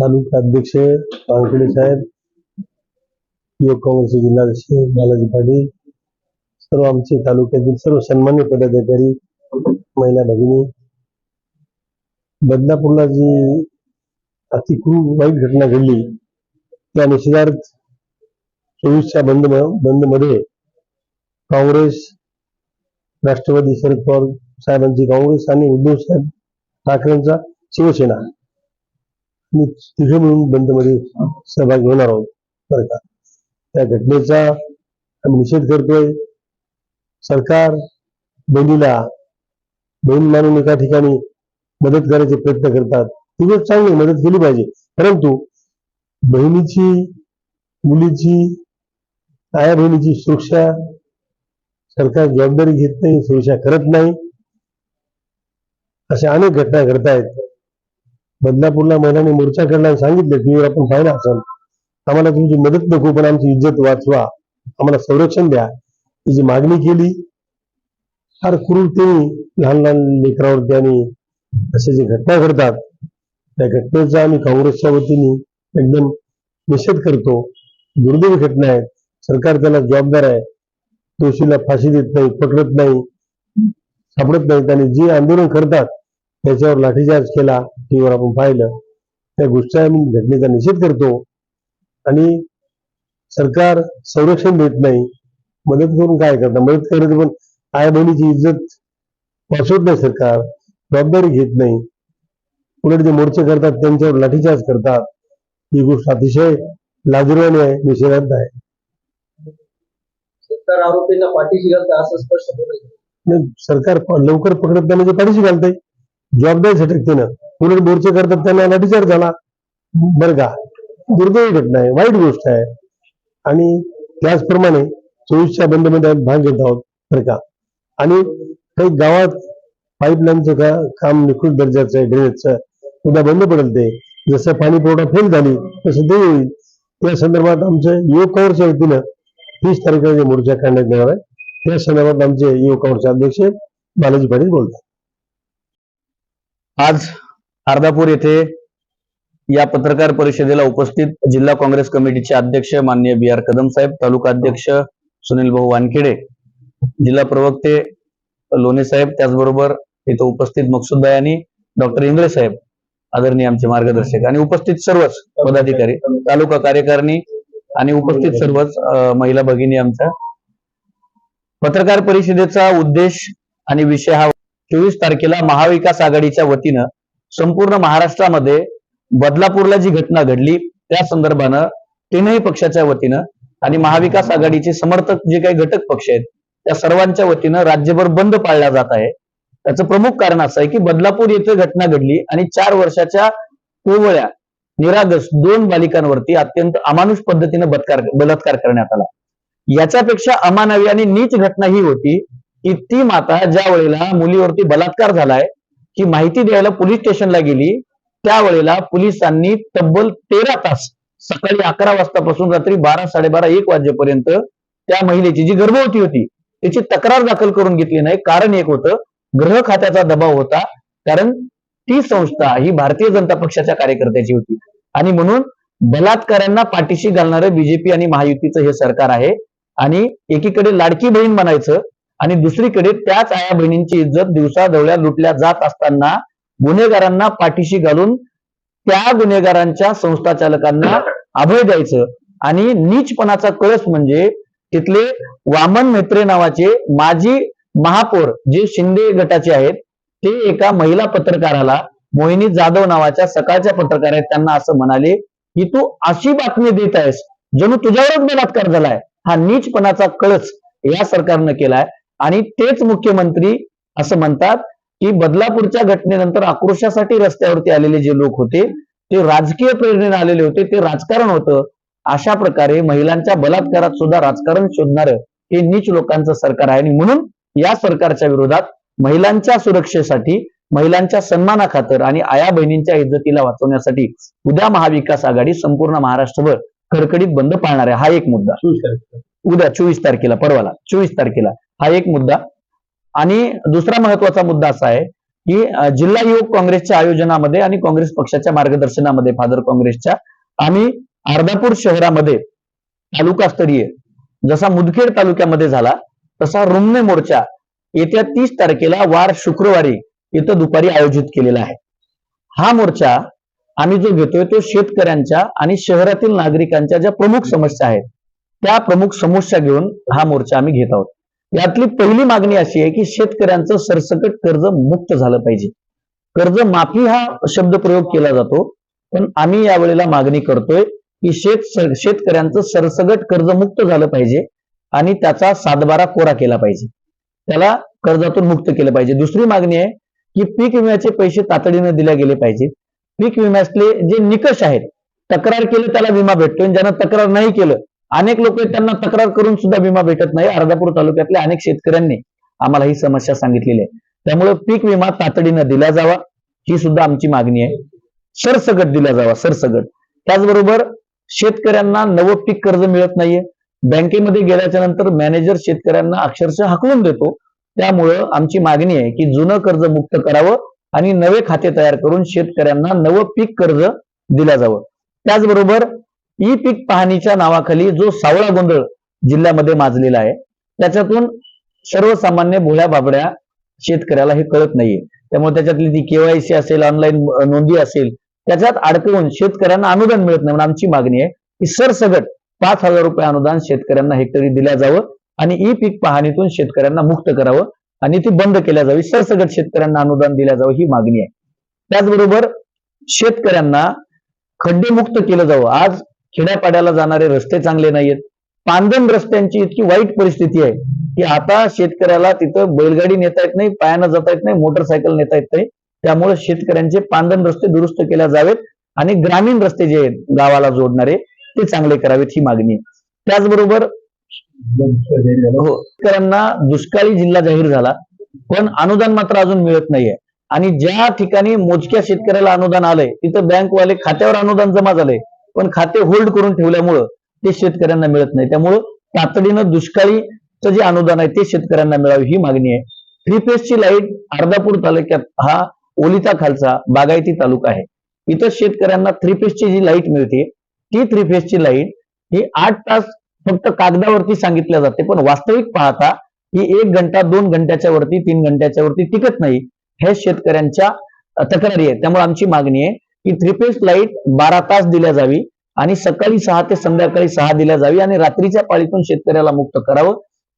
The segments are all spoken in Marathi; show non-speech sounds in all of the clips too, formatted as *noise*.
तालुका अध्यक्ष पावकडे साहेब युवक काँग्रेसचे जिल्हाध्यक्ष बालाजी पाटील सर्व आमचे तालुक्यातील सर्व सन्मान्य पदाधिकारी महिला भगिनी. बदलापूरला जी अति खूप वाईट घटना घडली त्या निषेधार्थ चोवीसच्या बंद बंदमध्ये काँग्रेस राष्ट्रवादी शरद पवार साहेबांची काँग्रेस आणि उद्धव साहेब ठाकरेंचा शिवसेना मी तिघे मिळून बंदमध्ये सहभागी होणार आहोत. बरं का? त्या घटनेचा आम्ही निषेध करतोय. सरकार बहिणीला बहीण मानून एका ठिकाणी मदत करायचे प्रयत्न करतात. ती गोष्ट चांगली मदत केली पाहिजे. परंतु बहिणीची मुलीची आया बहिणीची सुरक्षा सरकार जबाबदारी घेत नाही सुरक्षा करत नाही. अशा अनेक घटना घडतायत. बदलापूरला महिलांनी मोर्चा काढला सांगितले टीव्हीवर आपण पाहिलं असं आम्हाला तुमची मदत नको पण आमची इज्जत वाचवा. आम्हाला संरक्षण द्या. ही जी मागणी केली फार क्रूरतेने लहान लहान लेकरावरती आणि असे जे घटना घडतात त्या घटनेचा आम्ही काँग्रेसच्या वतीने एकदम निषेध करतो. दुर्दैवी घटना आहेत. सरकार त्याला जबाबदार आहे. दोषीला फाशी देत नाही पकडत नाही सापडत नाहीत आणि जे आंदोलन करतात त्याच्यावर लाठीचार्ज केला. टीव्हीवर आपण पाहिलं त्या गोष्टी आम्ही घटनेचा निषेध करतो. आणि सरकार संरक्षण देत नाही मदत करून काय करतात? मदत करत पण आया बहिणीची इज्जत वाचवत नाही सरकार जबाबदारी घेत नाही. उलट जे मोर्चे करतात त्यांच्यावर लाठीचार्ज करतात. ही गोष्ट अतिशय लाजिरवाणी आहे निषेधार्थ आहे. सरकार आरोपींना पाठीशी घालतं असं स्पष्ट नाही, सरकार लवकर पकडत नाही म्हणजे पाठीशी घालतंय. जबाबदारी झटकतेनं उलट मोर्चे करतात त्यांना लाठीचार्ज झाला. बरं का. दुर्दैवी घटना आहे वाईट गोष्ट आहे. आणि त्याचप्रमाणे चोवीसच्या बंदमध्ये भाग घेत आहोत बरं का. आणि काही गावात पाईपलाईनचं का काम निकृष्ट दर्जाचं आहे ड्रेनेजचं उद्या बंद पडेल ते. जसं पाणी पुरवठा फेल झाली तसं ते होईल. त्या संदर्भात आमचं युवक काँग्रेसच्या वतीनं तीस तारखेला जे मोर्चा काढण्यात येणार आहे त्या संदर्भात आमचे युवक काँग्रेसचे अध्यक्ष बालाजी पाटील बोलतात. आज अर्धापूर येथे या पत्रकार परिषदेला उपस्थित जिल्हा काँग्रेस कमिटीचे अध्यक्ष माननीय बी आर कदम साहेब तालुका अध्यक्ष सुनील भाऊ वानखेडे जिल्हा प्रवक्ते लोणे साहेब त्याचबरोबर इथं उपस्थित मकसूदबाई आणि डॉक्टर इंगळे साहेब आदरणीय आमचे मार्गदर्शक आणि उपस्थित सर्वच पदाधिकारी तालुका कार्यकारिणी आणि उपस्थित सर्वच महिला भगिनी आमच्या. पत्रकार परिषदेचा उद्देश आणि विषय हा चोवीस तारखेला महाविकास आघाडीच्या वतीनं संपूर्ण महाराष्ट्रामध्ये बदलापूरला जी घटना घडली त्या संदर्भानं तीनही पक्षाच्या वतीनं आणि महाविकास आघाडीचे समर्थक जे काही घटक पक्ष आहेत त्या सर्वांच्या वतीनं राज्यभर बंद पाळला जात आहे. त्याचं प्रमुख कारण असं आहे की बदलापूर येथे घटना घडली आणि चार वर्षाच्या कोवळ्या निरागस दोन बालिकांवरती अत्यंत अमानुष पद्धतीनं बलात्कार बलात्कार करण्यात आला. याच्यापेक्षा अमानवी आणि नीच घटना ही होती की ती माता ज्या वेळेला मुलीवरती बलात्कार झालाय ही माहिती द्यायला पोलीस स्टेशनला गेली त्यावेळेला पोलिसांनी तब्बल तेरा तास सकाळी अकरा वाजतापासून रात्री बारा साडेबारा एक वाजेपर्यंत त्या महिलेची जी गर्भवती होती त्याची तक्रार दाखल करून घेतली नाही. कारण एक होतं ग्रह खात्याचा दबाव होता कारण ती संस्था ही भारतीय जनता पक्षाच्या कार्यकर्त्याची होती. आणि म्हणून बलात्कारांना पाठीशी घालणारं बीजेपी आणि महायुतीचं हे सरकार आहे. आणि एकीकडे लाडकी बहीण म्हणायचं आणि दुसरीकडे त्याच आया बहिणींची इज्जत दिवसाढवळ्या लुटल्या जात असताना गुन्हेगारांना पाठीशी घालून त्या गुन्हेगारांच्या संस्था चालकांना अभय द्यायचं. आणि नीचपणाचा कळस म्हणजे तिथले वामन मेत्रे नावाचे माजी महापौर जे शिंदे गटाचे आहेत ते एका महिला पत्रकाराला मोहिनी जाधव नावाच्या सकाळच्या पत्रकार आहेत त्यांना असं म्हणाले की तू अशी बातमी देत आहेस जणू तुझ्यावरच बलात्कार झालाय. हा नीचपणाचा कळस या सरकारनं केलाय. आणि तेच मुख्यमंत्री असं म्हणतात की बदलापूरच्या घटनेनंतर आक्रोशासाठी रस्त्यावरती आलेले जे लोक होते ते राजकीय प्रेरणेने आलेले होते ते राजकारण होतं. अशा प्रकारे महिलांच्या बलात्कारात सुद्धा राजकारण शोधणारं हे नीच लोकांचं सरकार आहे. आणि म्हणून या सरकारच्या विरोधात महिलांच्या सुरक्षेसाठी महिलांच्या सन्मानाखातर आणि आया बहिणींच्या इज्जतीला वाचवण्यासाठी उद्या महाविकास आघाडी संपूर्ण महाराष्ट्रभर कडकडीत बंद पाळणार आहे. हा एक मुद्दा. उद्या चोवीस तारखेला परवाला. चोवीस तारखेला. हा एक मुद्दा. आणि दुसरा महत्त्वाचा मुद्दा असा आहे की जिल्हा युवक काँग्रेसच्या आयोजनामध्ये आणि काँग्रेस पक्षाच्या मार्गदर्शनामध्ये फादर काँग्रेसच्या आम्ही अर्धापूर शहरामध्ये तालुकास्तरीय जसा मुदखेड तालुक्यामध्ये झाला तसा रुमने मोर्चा येत्या तीस तारखेला वार शुक्रवारी इथं दुपारी आयोजित केलेला आहे. हा मोर्चा आम्ही जो घेतोय तो शेतकऱ्यांच्या आणि शहरातील नागरिकांच्या ज्या प्रमुख समस्या आहेत त्या प्रमुख समस्या घेऊन हा मोर्चा आम्ही घेत आहोत. यातली पहिली मागणी अशी आहे की शेतकऱ्यांचं सरसकट कर्ज मुक्त झालं पाहिजे. कर्ज माफी हा शब्द प्रयोग केला जातो पण आम्ही यावेळेला मागणी करतोय की शेत शेतकऱ्यांचं सरसगट कर्ज मुक्त झालं पाहिजे आणि त्याचा सातबारा कोरा केला पाहिजे. त्याला कर्जातून मुक्त केलं पाहिजे. दुसरी मागणी आहे की पीक विम्याचे पैसे तातडीने दिले गेले पाहिजेत. पीक विम्यातले जे निकष आहेत तक्रार केलं त्याला विमा भेटतो आणि ज्यांना तक्रार नाही केलं अनेक लोक त्यांना तक्रार करून सुद्धा विमा भेटत नाही. अर्धापूर तालुक्यातल्या अनेक शेतकऱ्यांनी आम्हाला ही समस्या सांगितलेली आहे. त्यामुळे पीक विमा तातडीनं दिला जावा ही सुद्धा आमची मागणी आहे. सरसगट दिला जावा सरसगट. त्याचबरोबर शेतकऱ्यांना नवं पीक कर्ज मिळत नाहीये. बँकेमध्ये गेल्याच्यानंतर मॅनेजर शेतकऱ्यांना अक्षरशः हकलून देतो. त्यामुळं आमची मागणी आहे की जुनं कर्ज मुक्त करावं आणि नवे खाते तयार करून शेतकऱ्यांना नवं पीक कर्ज दिलं जावं. त्याचबरोबर ई पीक पाहणीच्या नावाखाली जो सावळा गोंधळ जिल्ह्यामध्ये माजलेला आहे त्याच्यातून सर्वसामान्य भोळ्या बाबड्या शेतकऱ्याला हे कळत नाहीये. त्यामुळे त्याच्यातली ती केवायसी असेल ऑनलाईन नोंदी असेल त्याच्यात अडकवून शेतकऱ्यांना अनुदान मिळत नाही म्हणून आमची मागणी आहे की सरसगट पाच हजार रुपये अनुदान शेतकऱ्यांना हेक्टरी दिल्या जावं आणि ई पीक पाहणीतून शेतकऱ्यांना मुक्त करावं आणि ती बंद केल्या जावी. सरसगट शेतकऱ्यांना अनुदान दिल्या जावं ही मागणी आहे. त्याचबरोबर शेतकऱ्यांना खड्डेमुक्त केलं जावं. आज खेड्यापाड्याला जाणारे रस्ते चांगले नाहीयेत. पांदन रस्त्यांची इतकी वाईट परिस्थिती आहे की आता शेतकऱ्याला तिथं बैलगाडी नेता येत नाही पायानं जाता येत नाही मोटरसायकल नेता येत नाही. त्यामुळे शेतकऱ्यांचे पांदन रस्ते दुरुस्त केल्या जावेत आणि ग्रामीण रस्ते जे आहेत गावाला जोडणारे ते चांगले करावेत ही मागणी आहे. त्याचबरोबर हो शेतकऱ्यांना दुष्काळी जिल्हा जाहीर झाला पण अनुदान मात्र अजून मिळत नाहीये. आणि ज्या ठिकाणी मोजक्या शेतकऱ्याला अनुदान आलंय तिथं बँकवाले खात्यावर अनुदान जमा झालंय पण खाते होल्ड करून ठेवल्यामुळं ते शेतकऱ्यांना मिळत नाही. त्यामुळं तातडीनं दुष्काळीचं जे अनुदान आहे ते शेतकऱ्यांना मिळावे ही मागणी आहे. थ्री फेजची लाइट अर्धापूर तालुक्यात हा ओलिता खालचा बागायती तालुका आहे. इथं शेतकऱ्यांना थ्री फेजची जी लाइट मिळते ती थ्री फेजची लाइट ही आठ तास फक्त कागदावरती सांगितल्या जाते पण वास्तविक पाहता ही एक घंटा दोन घंट्याच्या वरती तीन घंट्याच्या वरती टिकत नाही हे शेतकऱ्यांच्या तक्रारी आहे त्यामुळे आमची मागणी आहे की थ्री फेज लाइट बारा तास दिल्या जावी आणि सकाळी सहा ते संध्याकाळी सहा दिल्या जावी आणि रात्रीच्या पाळीतून शेतकऱ्याला मुक्त करावं.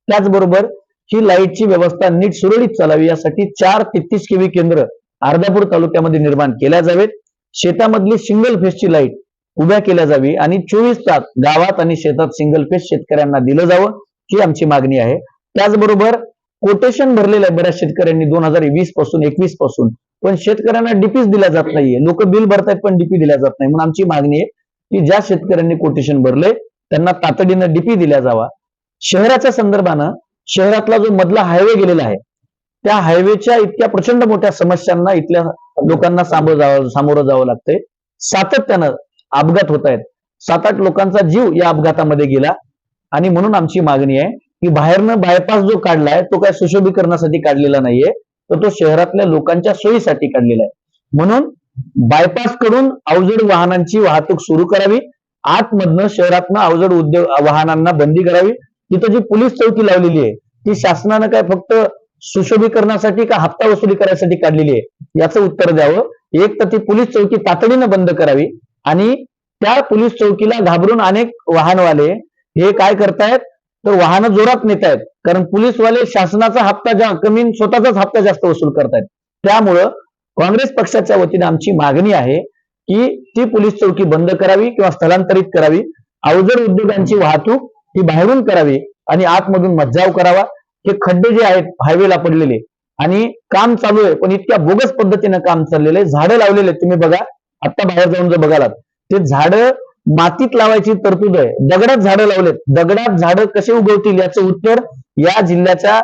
त्याचबरोबर ही लाईटची व्यवस्था नीट सुरळीत चालावी यासाठी चार तेहतीस केवी केंद्र अर्धापूर तालुक्यामध्ये निर्माण केल्या जावेत. शेतामधली सिंगल फेजची लाइट उभ्या केल्या जावी आणि चोवीस तास गावात आणि शेतात सिंगल फेज शेतकऱ्यांना दिलं जावं ही आमची मागणी आहे. त्याचबरोबर कोटेशन भरलेलं आहे बऱ्याच शेतकऱ्यांनी दोन हजार वीसपासून एकवीसपासून पण शेतकऱ्यांना डीपीच दिल्या जात नाहीये. लोक बिल भरतायत पण डीपी दिल्या जात नाही. म्हणून आमची मागणी आहे की ज्या शेतकऱ्यांनी कोटेशन भरले त्यांना तातडीनं डीपी दिल्या जावा. शहराच्या संदर्भानं शहरातला जो मधला हायवे गेलेला आहे त्या हायवेच्या इतक्या प्रचंड मोठ्या समस्यांना इथल्या लोकांना सामोरं जावं सामोरं जावं लागतंय. सातत्यानं अपघात होत आहेत सात आठ लोकांचा जीव या अपघातामध्ये गेला. आणि म्हणून आमची मागणी आहे की बाहेरनं बायपास जो काढलाय तो काय सुशोभीकरणासाठी काढलेला नाहीये. तर तो शहरातल्या लोकांच्या सोयीसाठी काढलेला आहे. म्हणून बायपासकडून अवजड वाहनांची वाहतूक सुरू करावी. आतमधनं शहरातनं अवजड उद्योग वाहनांना बंदी करावी. तिथं जी पोलीस चौकी लावलेली आहे ती शासनानं काय फक्त सुशोभीकरणासाठी का हप्ता वसुली करायसाठी काढलेली आहे? याचं उत्तर द्यावं. एक तर ती पोलीस चौकी तातडीनं बंद करावी. आणि त्या पोलीस चौकीला घाबरून अनेक वाहनवाले हे काय करतायत? तर वाहनं जोरात नेत आहेत कारण पोलीसवाले शासनाचा हप्ता जा कमी स्वतःचाच हप्ता जास्त वसूल करतायत. त्यामुळं काँग्रेस पक्षाच्या वतीने आमची मागणी आहे की ती पोलीस चौकी बंद करावी किंवा स्थलांतरित करावी. अवजड उद्योगांची वाहतूक ही बाहेरून करावी आणि आतमधून मज्जाव करावा. हे खड्डे जे आहेत हायवेला पडलेले. आणि काम चालू आहे पण इतक्या बोगस पद्धतीनं काम चाललेलं आहे. झाडं लावलेले तुम्ही बघा. आता बाहेर जाऊन जर बघालात ते झाडं मातीत लावायची तरतूद आहे. दगडात झाडं लावलेत. दगडात झाडं कसे उगवतील याचं उत्तर या जिल्ह्याच्या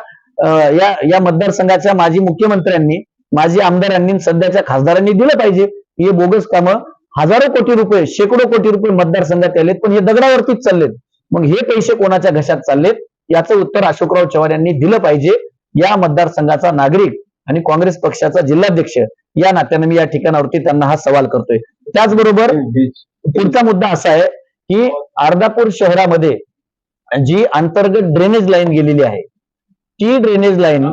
या या मतदारसंघाच्या माजी मुख्यमंत्र्यांनी माजी आमदारांनी सध्याच्या खासदारांनी दिलं पाहिजे. हे बोगस कामं हजारो कोटी रुपये शेकडो कोटी रुपये मतदारसंघात आलेत. पण हे दगडावरतीच चाललेत. मग हे पैसे कोणाच्या घशात चाललेत? याचं उत्तर अशोकराव चव्हाण यांनी दिलं पाहिजे. या मतदारसंघाचा नागरिक आणि काँग्रेस पक्षाचा जिल्हाध्यक्ष या नात्याने मी या ठिकाणावरती त्यांना हा सवाल करतोय. त्याचबरोबर पुढचा मुद्दा असा आहे की अर्धापूर शहरामध्ये जी अंतर्गत ड्रेनेज लाईन गेलेली आहे ती ड्रेनेज लाईन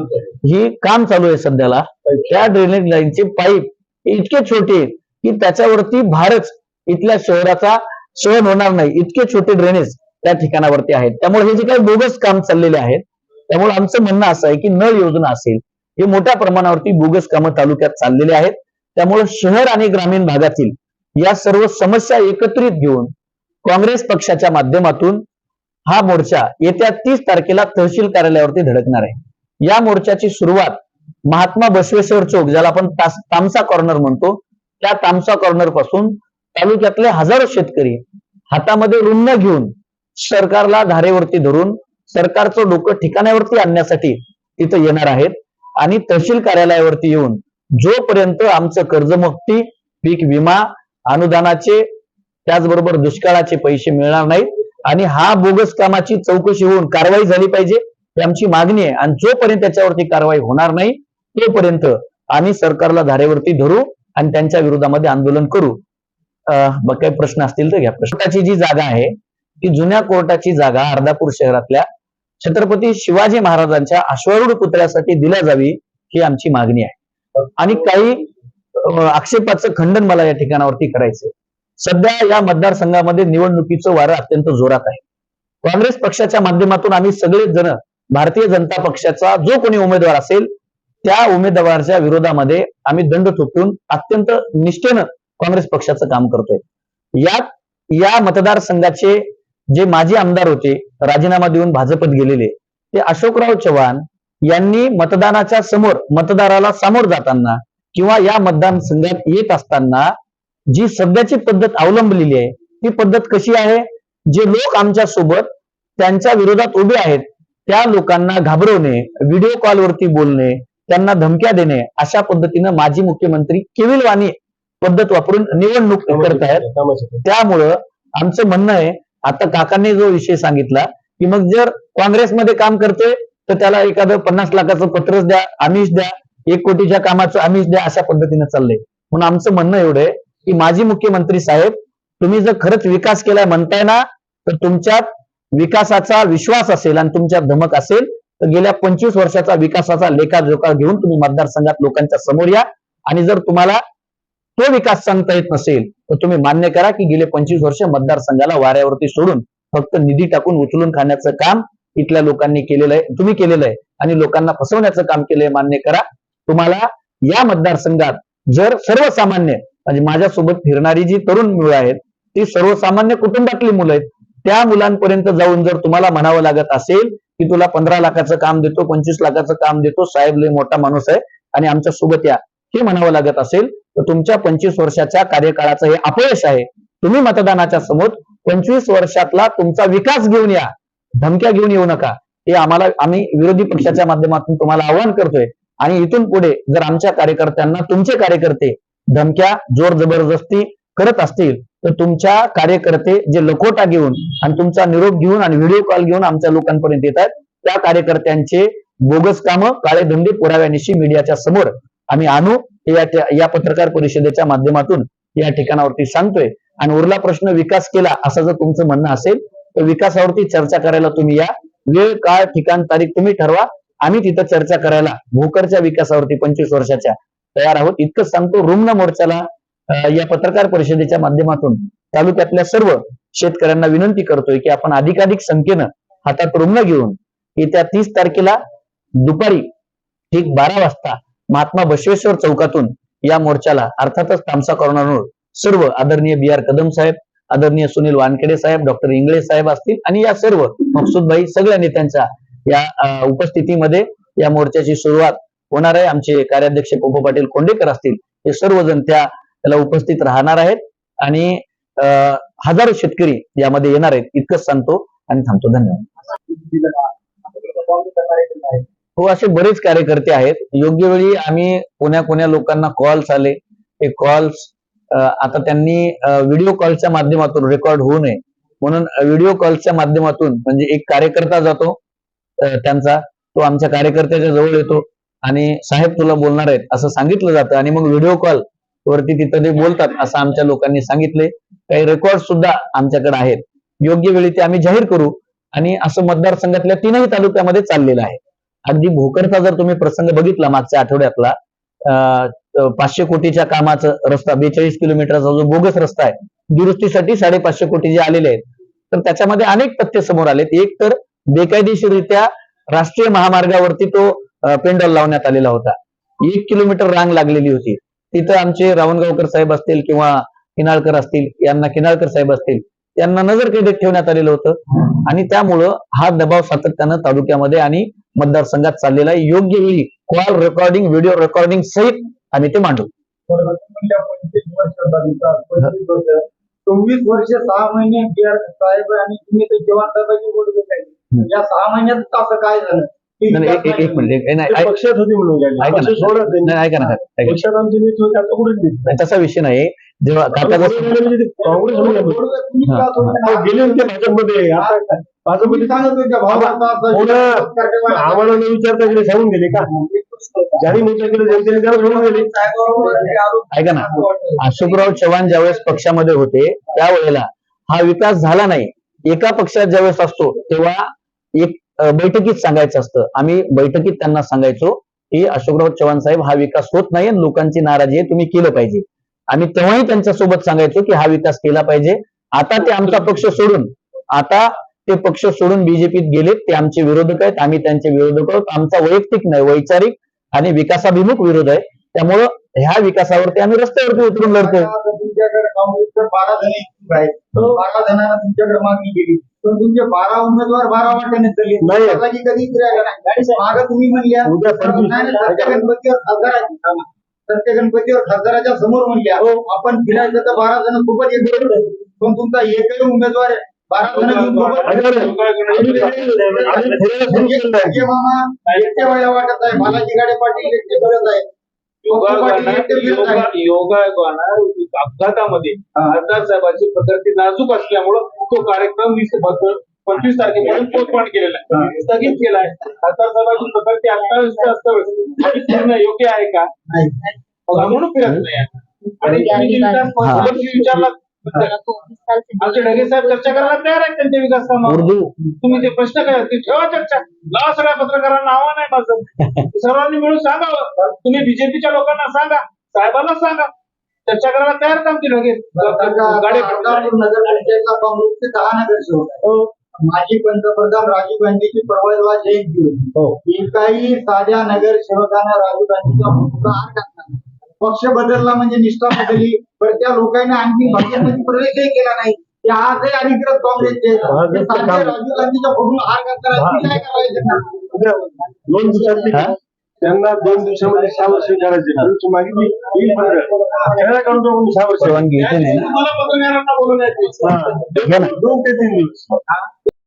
ही काम चालू आहे सध्याला. त्या ड्रेनेज लाईनचे पाईप इतके छोटे आहेत की त्याच्यावरती भारच इथल्या शहराचा सहन होणार नाही. इतके छोटे ड्रेनेज त्या ठिकाणावरती आहेत. त्यामुळे हे जे काही बोगस काम चाललेले आहेत त्यामुळे आमचं म्हणणं असं आहे की नळ योजना असेल हे मोठ्या प्रमाणावरती बोगस कामं तालुक्यात चाललेले आहेत. त्यामुळे शहर आणि ग्रामीण भागातील या सर्व समस्या एकत्रित घेऊन काँग्रेस पक्षाच्या माध्यमातून हा मोर्चा येत्या तीस तारखेला तहसील कार्यालयावरती धडकणार आहे. या मोर्चाची सुरुवात महात्मा बसवेश्वर चौक ज्याला आपण तामसा कॉर्नर म्हणतो त्या तामसा कॉर्नरपासून तालुक्यातले हजारो शेतकरी हातामध्ये रुन्न घेऊन सरकारला धारेवरती धरून सरकारचं डोकं ठिकाण्यावरती आणण्यासाठी तिथं येणार आहेत. आणि तहसील कार्यालयावरती येऊन जोपर्यंत आमचं कर्जमुक्ती पीक विमा अनुदानाचे त्याचबरोबर दुष्काळाचे पैसे मिळणार नाहीत आणि हा बोगस कामाची चौकशी होऊन कारवाई झाली पाहिजे ही आमची मागणी आहे. आणि जोपर्यंत त्याच्यावरती कारवाई होणार नाही तोपर्यंत आम्ही सरकारला धारेवरती धरू आणि त्यांच्या विरोधामध्ये आंदोलन करू. अं, मग काही प्रश्न असतील तर घ्या. प्रश्नाची जी जागा आहे ती जुन्या कोर्टाची जागा अर्धापूर शहरातल्या छत्रपती शिवाजी महाराजांच्या अश्वारूढ पुतळ्यासाठी दिल्या जावी ही आमची मागणी आहे. आणि काही आक्षेपाचं खंडन मला या ठिकाणावरती करायचं सध्या या मतदारसंघामध्ये निवडणुकीचं वारं अत्यंत जोरात आहे. काँग्रेस पक्षाच्या माध्यमातून आम्ही सगळेच जण भारतीय जनता पक्षाचा जो कोणी उमेदवार असेल त्या उमेदवाराच्या विरोधामध्ये आम्ही दंड ठोकून अत्यंत निष्ठेनं काँग्रेस पक्षाचं काम करतोय. यात या मतदारसंघाचे जे माजी आमदार होते राजीनामा देऊन भाजपत गेलेले ते अशोकराव चव्हाण यांनी मतदानाच्या समोर मतदाराला समोर जाताना किंवा या मतदारसंघात येत असताना जी सध्याची पद्धत अवलंबलेली आहे ती पद्धत कशी आहे? जे लोक आमच्यासोबत त्यांच्या विरोधात उभे आहेत त्या लोकांना घाबरवणे व्हिडिओ कॉलवरती बोलणे त्यांना धमक्या देणे अशा पद्धतीनं माजी मुख्यमंत्री केविलवाणी पद्धत वापरून निवडणूक करत आहेत. त्यामुळं आमचं म्हणणं आहे आता काकांनी जो विषय सांगितला की मग जर काँग्रेसमध्ये काम करतोय तर त्याला एखादं पन्नास लाखाचं पत्रच द्या आमिष द्या एक कोटीच्या कामाचं आमिष द्या अशा पद्धतीने चाललंय. म्हणून आमचं म्हणणं एवढं आहे की माजी मुख्यमंत्री साहेब तुम्ही जर खरंच विकास केलाय म्हणताय ना तर तुमच्यात विकासाचा विश्वास असेल आणि तुमच्यात धमक असेल तर गेल्या पंचवीस वर्षाचा विकासाचा लेखाजोखा घेऊन तुम्ही मतदारसंघात लोकांच्या समोर या. आणि जर तुम्हाला तो विकास सांगता येत नसेल तर तुम्ही मान्य करा की गेले पंचवीस वर्ष मतदारसंघाला वाऱ्यावरती सोडून फक्त निधी टाकून उचलून खाण्याचं काम इथल्या लोकांनी केलेलं आहे तुम्ही केलेलं आहे. आणि लोकांना फसवण्याचं काम केलंय मान्य करा. तुम्हाला या मतदारसंघात जर सर्वसामान्य म्हणजे माझ्यासोबत फिरणारी जी तरुण मुलं आहेत ती सर्वसामान्य कुटुंबातली मुलं आहेत त्या मुलांपर्यंत जाऊन जर तुम्हाला म्हणावं लागत असेल की तुला पंधरा लाखाचं काम देतो पंचवीस लाखाचं काम देतो साहेब लय मोठा माणूस आहे आणि आमच्यासोबत या हे म्हणावं लागत असेल तर तुमच्या पंचवीस वर्षाच्या कार्यकाळाचं हे अपयश आहे. तुम्ही मतदानाच्या समोर पंचवीस वर्षातला तुमचा विकास घेऊन या. धमक्या घेऊन येऊ नका. हे आम्हाला आम्ही विरोधी पक्षाच्या माध्यमातून तुम्हाला आवाहन करतोय. आणि इथून पुढे जर आमच्या कार्यकर्त्यांना तुमचे कार्यकर्ते धमक्या जोर जबरदस्ती करत असतील तर तुमच्या कार्यकर्ते जे लखोटा घेऊन आणि तुमचा निरोप घेऊन आणि व्हिडिओ कॉल घेऊन आमच्या लोकांपर्यंत येतात त्या कार्यकर्त्यांचे बोगस कामं काळे धंदे पुराव्यानिशी मीडियाच्या समोर आम्ही आणू. हे या या पत्रकार परिषदेच्या माध्यमातून या ठिकाणावरती सांगतोय. आणि उरला प्रश्न विकास केला असं जर तुमचं म्हणणं असेल तर विकासावरती चर्चा करायला तुम्ही या. वेळ काळ ठिकाण तारीख तुम्ही ठरवा. आम्ही तिथं चर्चा करायला भोकरच्या विकासावरती पंचवीस वर्षाच्या तयार आहोत. इतकंच सांगतो रुग्ण मोर्चाला या पत्रकार परिषदेच्या माध्यमातून तालुक्यातल्या सर्व शेतकऱ्यांना विनंती करतोय की आपण अधिकाधिक संख्येनं हातात रुग्ण घेऊन येत्या तीस तारखेला दुपारी ठीक बारा वाजता महात्मा बसवेश्वर चौकातून या मोर्चाला अर्थातच तामसा करणार सर्व आदरणीय बी आर कदम साहेब आदरणीय सुनील वानखेडे साहेब डॉक्टर इंगळे साहेब असतील आणि या सर्व मकसूदभाई सगळ्या नेत्यांच्या या उपस्थितीमध्ये या मोर्चाची सुरुवात होणार आहे. आमचे कार्याध्यक्ष पोपो पाटील कोंडेकर असतील हे सर्वजण त्या त्याला उपस्थित राहणार आहेत आणि अं, हजारो शेतकरी यामध्ये येणार आहेत. इतकंच सांगतो आणि थांबतो. धन्यवाद. हो असे बरेच कार्यकर्ते आहेत. योग्य वेळी आम्ही कोण्या कोण्या लोकांना कॉल्स आले. ते कॉल्स आता त्यांनी व्हिडिओ कॉलच्या माध्यमातून रेकॉर्ड होऊ नये. म्हणून व्हिडिओ कॉलच्या माध्यमातून म्हणजे एक कार्यकर्ता जातो त्यांचा. तो आमच्या कार्यकर्त्याच्या जवळ येतो आणि साहेब तुला बोलणार आहेत असं सांगितलं जातं आणि मग व्हिडिओ कॉल वरती तिथं ते बोलतात असं आमच्या लोकांनी सांगितले. काही रेकॉर्ड सुद्धा आमच्याकडे आहेत. योग्य वेळी ते आम्ही जाहीर करू आणि असं मतदारसंघातल्या तीनही तालुक्यामध्ये चाललेलं आहे. अगदी भोकरचा जर तुम्ही प्रसंग बघितला मागच्या आठवड्यातला पाचशे कोटीच्या कामाचा रस्ता बेचाळीस किलोमीटरचा जो बोगस रस्ता आहे दुरुस्तीसाठी साडेपाचशे कोटी जे आलेले आहेत तर त्याच्यामध्ये अनेक तथ्य समोर आलेत. एक तर बेकायदेशीररित्या राष्ट्रीय महामार्गावरती तो पेंडल पेंडॉल लावण्यात आलेला होता. एक किलोमीटर रांग लागलेली होती. तिथं आमचे रावणगावकर साहेब असतील किंवा किनाळकर असतील यांना किनाळकर साहेब असतील यांना कैदेत ठेवण्यात आलेलं होतं. आणि त्यामुळं हा दबाव सातत्यानं तालुक्यामध्ये आणि मतदारसंघात चाललेला आहे. योग्य वेळी कॉल रेकॉर्डिंग व्हिडिओ रेकॉर्डिंग सहित आम्ही ते मांडू. चोवीस वर्ष सहा महिने साहेब आणि तुम्ही तर जेव्हा साहेबांची हम्म. या सहा महिन्यात असं काय झालं? एक-. मिनिट पक्षात होते म्हणून. ऐका ना. पक्षात आमचे तसा विषय नाही. जेव्हा काका आता जसं पुढे गेले म्हणजे होते भाजपमध्ये. हो. आम्हाला न विचारता गेले सांगून गेले का? ज्यांनी मोठं केलं जनतेने त्याला सोडून गेले. साहेबांवर आरोप ऐका ना. अशोकराव चव्हाण ज्यावेळेस पक्षामध्ये होते त्यावेळेला हा विकास झाला नाही. एका पक्षात ज्यावेळेस असतो तेव्हा एक बैठकीत सांगायचं असतं. आम्ही बैठकीत त्यांना सांगायचो की अशोकराव चव्हाण साहेब हा विकास होत नाही लोकांची नाराजी आहे तुम्ही केलं पाहिजे. आम्ही तेव्हाही त्यांच्यासोबत सांगायचो की हा विकास केला पाहिजे. आता ते आमचा पक्ष सोडून आता ते पक्ष सोडून बीजेपीत गेलेत ते आमचे विरोधक आहेत आम्ही त्यांचे विरोधक आहोत आमचा वैयक्तिक नाही वैचारिक आणि विकासाभिमुख विरोध आहे. त्यामुळं ह्या विकासावरती आम्ही रस्त्यावरती उतरून लढतोय. आता तुमच्याकडे काँग्रेसकडे बारा जण इच्छुक आहेत बारा जणांना तुमच्याकडे मागणी केली. पण तुमचे बारा उमेदवार बारा वाट्याने चालले नाही. त्याची कधीच राहिला नाही? मागं तुम्ही म्हणल्या उद्या पंचवीस- नाही, नाही, सत्य गणपतीवर खासदाराची सत्य गणपतीवर खासदाराच्या समोर म्हणल्या हो. आपण फिरायचं तर बारा जण सोबत येतो पण तुमचा एकही उमेदवार आहे. बारा जण घेऊन सोबत ऐका ना. आम्ही आम्ही फिरायला सुरू केलं. नाही. संजय मामा एकटे वाटत आहे. बालाजी गाडे पाटील एकटे करत आहे. आहे. योगायोगाना अपघातामध्ये. खासदार साहेबांची प्रकृती नाजूक असल्यामुळं तो कार्यक्रम वीस पंचवीस तारखेपर्यंत पोस्टपोन केलेला आहे. स्थगित केला आहे. खासदार साहेबांची प्रकृती अत्तावीस असतं. फिरणं योग्य आहे का? म्हणून फिरत नाही. आणि विचारला आमचे ढगे साहेब चर्चा करायला तयार आहेत त्यांच्या विकास कामावर तुम्ही ते प्रश्न काय ते ठेवा चर्चा. लावा सगळ्या पत्रकारांना आव्हान आहे माझं. *laughs* सर्वांनी मिळून सांगावं तुम्ही बीजेपीच्या लोकांना सांगा साहेबांना सांगा. चर्चा करायला तयार का आमची लगेच गाडी अर्धापूर नगर पंचायतला काँग्रेसचे दहा नगरसेवक आहेत. माजी पंतप्रधान राजीव गांधीची परवाला जयंती होती एकाही साध्या नगरसेवकांना राजीव गांधीचा पक्ष बदलला म्हणजे निष्ठा बदलली. पण त्या लोकांनी आणखी भाजपमध्ये प्रवेशही केला नाही. ते आजही अधिकृत काँग्रेसचे राजीव गांधीच्या फोटोला हार काय दोन दिवसांनी हा? त्यांना दोन दिवसामध्ये सहा वर्ष करायचे तुमची मागितली येईल खेळा काढून सहा वर्ष. परवानगी नाही. हा. दोन ते तीन दिवस